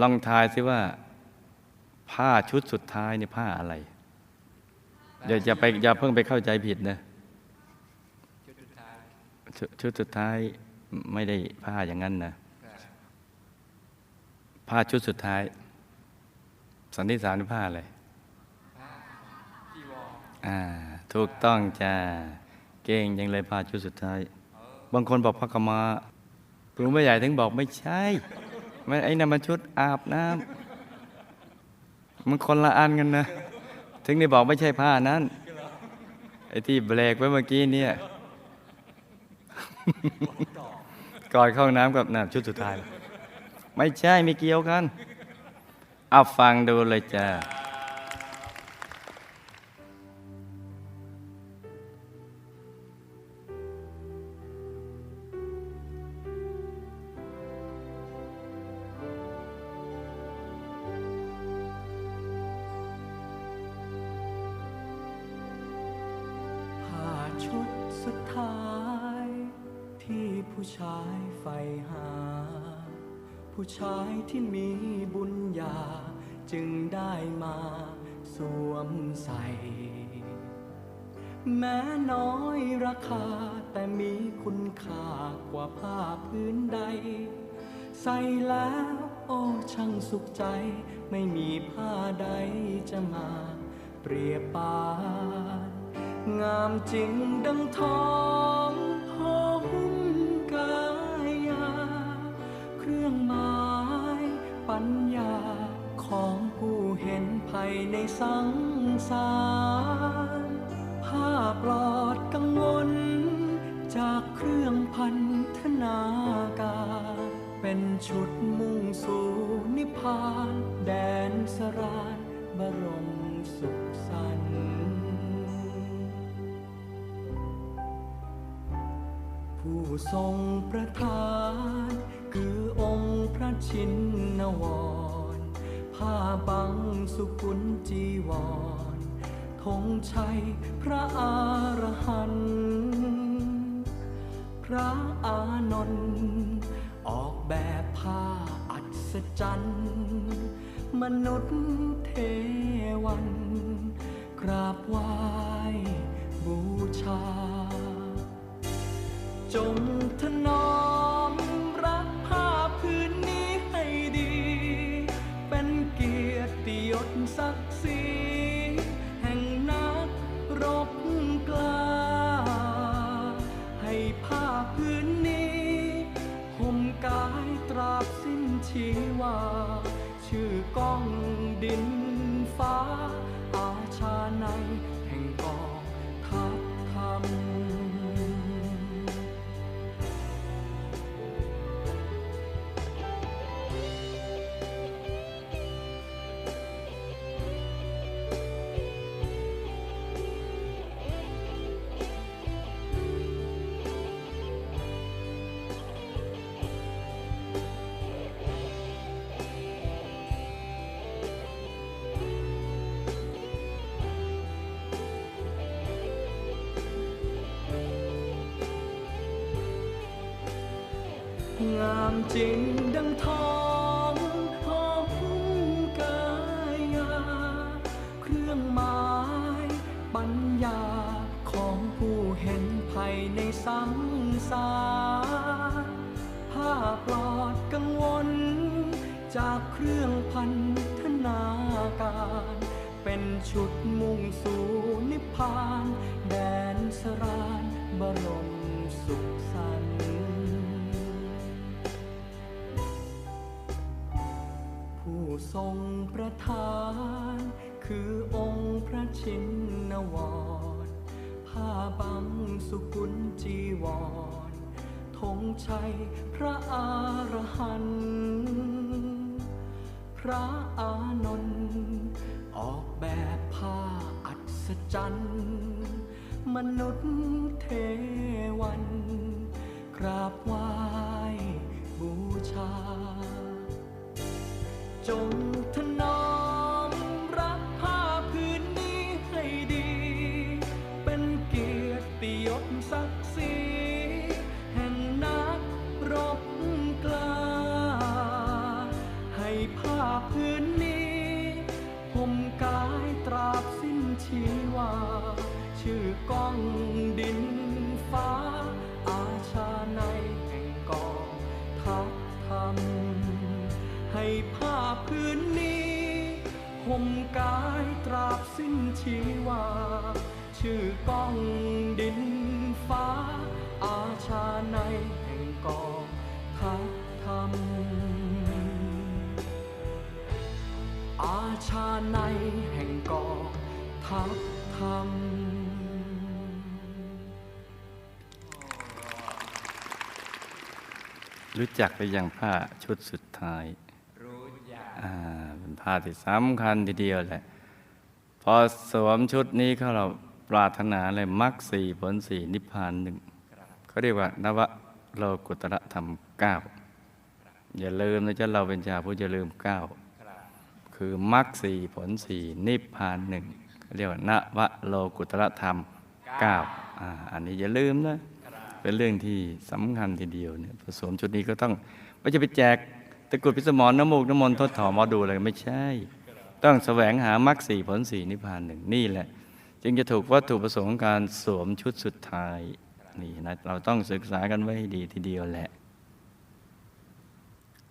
ลองทายสิว่า ผ้าชุดสุดท้ายนี่ผ้าอะไรอย่าอย่าไปอย่าเพิ่งไปเข้าใจผิดนะชุดสุดท้ายชดชุดสุดท้ายไม่ได้ผ้าอย่างนั้นนะผ้าชุดสุดท้าย สันนิษฐานผ้าอะไรอ่า ถูกต้องจ้าเก่งยังเลยผ้าชุดสุดท้าย บางคนบอกผ้ากำมาครูไม่ใหญ่ถึงบอกไม่ใช่ มันไอ้นั่นมันชุดอาบน้ำมันคนละอันกันนะ ถึงได้บอกไม่ใช่ผ้านั้น ไอ้ที่เบรกไว้เมื่อกี้เนี่ยก่อนเข้าห้องน้ำกับน้ำชุดสุดท้าย ไม่ใช่ไม่เกี่ยวกัน เอาฟังดูเลยจ้า ผู้ชายใฝ่หา ผู้ชายที่มีบุญญาจึงได้มาสวมใส่ แม้น้อยราคาแต่มีคุณค่ากว่าผ้าพื้นใด ใส่แล้วโอ้ช่างสุขใจ ไม่มีผ้าใดจะมาเปรียบปาน งามจริงดังทอง ในสังสารผ้าปลอดกังวล จากเครื่องพันธนาการเป็นชุดมุ่งสู่นิพพาน แดนสรานบรมสุขสันต์ผู้ทรงประทาน คือองค์พระชินวร ผ้าบังสุกุลจีวรธงชัยพระอรหันต์พระอานนท์ออกแบบผ้าอัศจรรย์มนุษย์เทวันกราบไหว้บูชา จง ผ้าพื้นนี้ห่มกายตราบสิ้นชีวา ชื่อก้องดิน งามจริงดังทองหอมกายา เครื่องหมายปัญญาของผู้เห็นภัยในสังสารผ้าปลอดกังวล จากเครื่องพันธนาการ เป็นชุดมุ่งสู่นิพพาน แดนสรานบรมสุขสันต์ ทรงประทาน คือองค์พระชินวรผ้าบังสุกุลจีวรธงชัยพระอรหันต์พระอานนท์ออกแบบผ้าอัศจรรย์มนุษย์เทวัน รบกล้า ให้ผ้าพื้นนี้ห่มกายตราบสิ้นชีวา ชื่อก้องดินฟ้า อาชาในแห่งกองทัพธรรม ให้ผ้าพื้นนี้ห่มกายตราบสิ้นชีวา ชื่อก้องดินฟ้าอาชาในแห่งกอง ทัพธรรม อาชาในแห่งกองทัพธรรม รู้จักไปยังผ้าชุดสุดท้าย รู้อย่างอ่าเป็นผ้าที่สำคัญทีเดียวแหละ พอสวมชุดนี้เขาเราปรารถนาเลยมรรคสี่ผลสี่นิพพานหนึ่งเขาเรียกว่านวะโลกุตระธรรม เก้าอย่าลืมนะจ๊ะเราเป็นชาวผู้จะลืมเก้าคือมรรคสี่ผลสี่นิพพานหนึ่งเรียกว่านวะโลกุตระธรรมเก้าอันนี้อย่าลืมนะ เป็นเรื่องที่สำคัญทีเดียวเนี่ยผสมชุดนี้ก็ต้องไม่จะไปแจกตะกรุดพิสมรน้ำมูกน้ำมนต์ทดถอมอดูอะไรไม่ใช่ ต้องแสวงหามรรคสี่ผลสี่นิพพานหนึ่งนี่แหละ จึงจะถูกวัตถุประสงค์ของการสวมชุดสุดท้ายนี่นะเราต้องศึกษากันไว้ให้ดีทีเดียวแหละ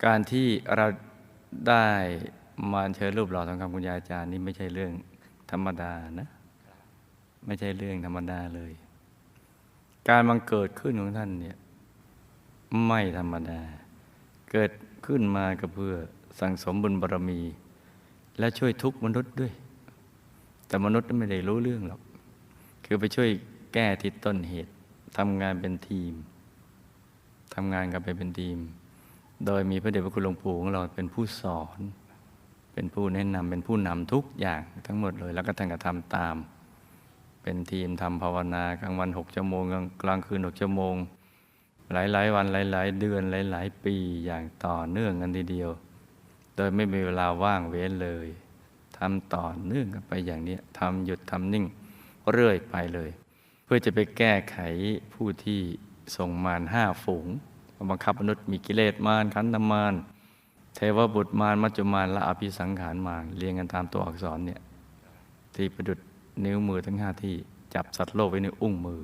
การที่เราได้มาเชิญรูปหล่อทองคำคุณยายอาจารย์นี่ไม่ใช่เรื่องธรรมดานะ ไม่ใช่เรื่องธรรมดาเลย การบังเกิดขึ้นของท่านเนี่ยไม่ธรรมดา เกิดขึ้นมาก็เพื่อสั่งสมบุญบารมี และช่วยทุกมนุษย์ด้วย แต่มนุษย์ไม่ได้รู้เรื่องหรอก คือไปช่วยแก้ที่ต้นเหตุทำงานเป็นทีมทำงานกันไปเป็นทีม โดยมีพระเดชพระคุณหลวงปู่ของเราเป็นผู้สอน เป็นผู้แนะนำเป็นผู้นำทุกอย่างทั้งหมดเลย แล้วก็ท่านก็ทำตาม เป็นทีมทำภาวนากลางวันหกชั่วโมงกลางคืนหกชั่วโมง หลายๆ วันหลาย ๆ เดือนหลาย ๆ ปีอย่างต่อเนื่องกันทีเดียว โดยไม่มีเวลาว่างเว้นเลยทำต่อเนื่องกันไปอย่างนี้ทำหยุดทำนิ่งเรื่อยไปเลย เพื่อจะไปแก้ไขผู้ที่ส่งมารห้าฝูง บังคับมนุษย์มีกิเลสมารขันธมารเทวบุตรมารมัจจุมารและอภิสังขารมารเรียงกันตามตัวอักษรเนี่ยที่ประดุดนิ้วมือทั้งห้าที่จับสัตว์โลกไว้ในอุ้งมือ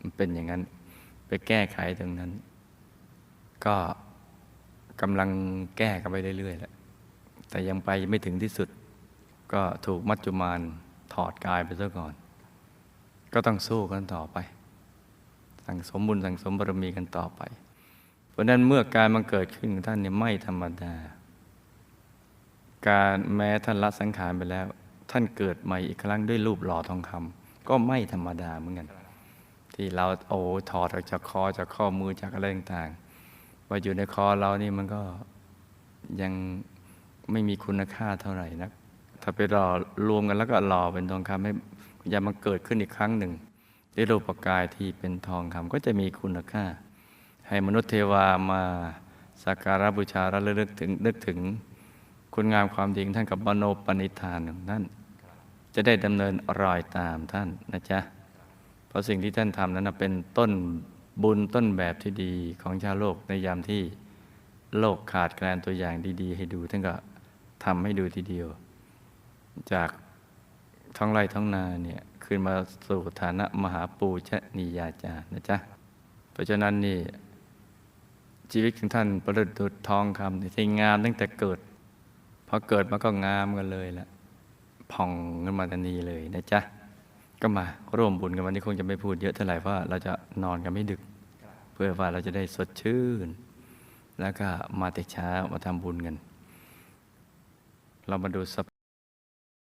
มันเป็นอย่างนั้นไปแก้ไขตรงนั้น ก็กำลังแก้กันไปเรื่อยๆแหละแต่ยังไปไม่ถึงที่สุด ก็ถูกมัจจุมานถอดกายไปซะก่อน ก็ต้องสู้กันต่อไป สั่งสมบุญสั่งสมบารมีกันต่อไป เพราะนั้นเมื่อการมันเกิดขึ้นของท่านเนี่ยไม่ธรรมดา การแม้ท่านละสังขารไปแล้ว ท่านเกิดใหม่อีกครั้งด้วยรูปหล่อทองคำก็ไม่ธรรมดาเหมือนกัน ที่เราโอ้ถอดออกจากคอจากข้อมือจากอะไรต่างๆว่าอยู่ในคอเรานี่มันก็ยังไม่มีคุณค่าเท่าไหร่นักถ้าไปรอรวมกันแล้วก็หล่อเป็นทองคำให้ยามันเกิดขึ้นอีกครั้งหนึ่ง ด้วยรูปกายที่เป็นทองคำก็จะมีคุณค่า ให้มนุษย์เทวามาสักการะบูชาและระลึกถึงนึกถึง คุณงามความดีของท่านกับมโนปณิธานของท่าน จะได้ดำเนินรอยตามท่านนะจ๊ะ เพราะสิ่งที่ท่านทำนั้นเป็นต้นบุญต้นแบบที่ดีของชาวโลกในยามที่โลกขาดแคลนตัวอย่างดี ๆ ให้ดูท่านก็ทำให้ดูทีเดียว จาก ท้องไร่ท้องนาเนี่ยขึ้นมาสู่ฐานะมหาปูชนียาจารย์นะจ๊ะ เพราะฉะนั้นนี่ชีวิตของท่านประดุจทองคำที่งามตั้งแต่เกิดพอเกิดมาก็งามกันเลยละผ่องขึ้นมาทันทีเลยนะจ๊ะ ก็มาร่วมบุญกันวันนี้คงจะไม่พูดเยอะเท่าไหร่เพราะเราจะนอนกันไม่ดึก เพื่อว่าเราจะได้สดชื่น แล้วก็มาแต่เช้ามาทำบุญกัน เรามาดูส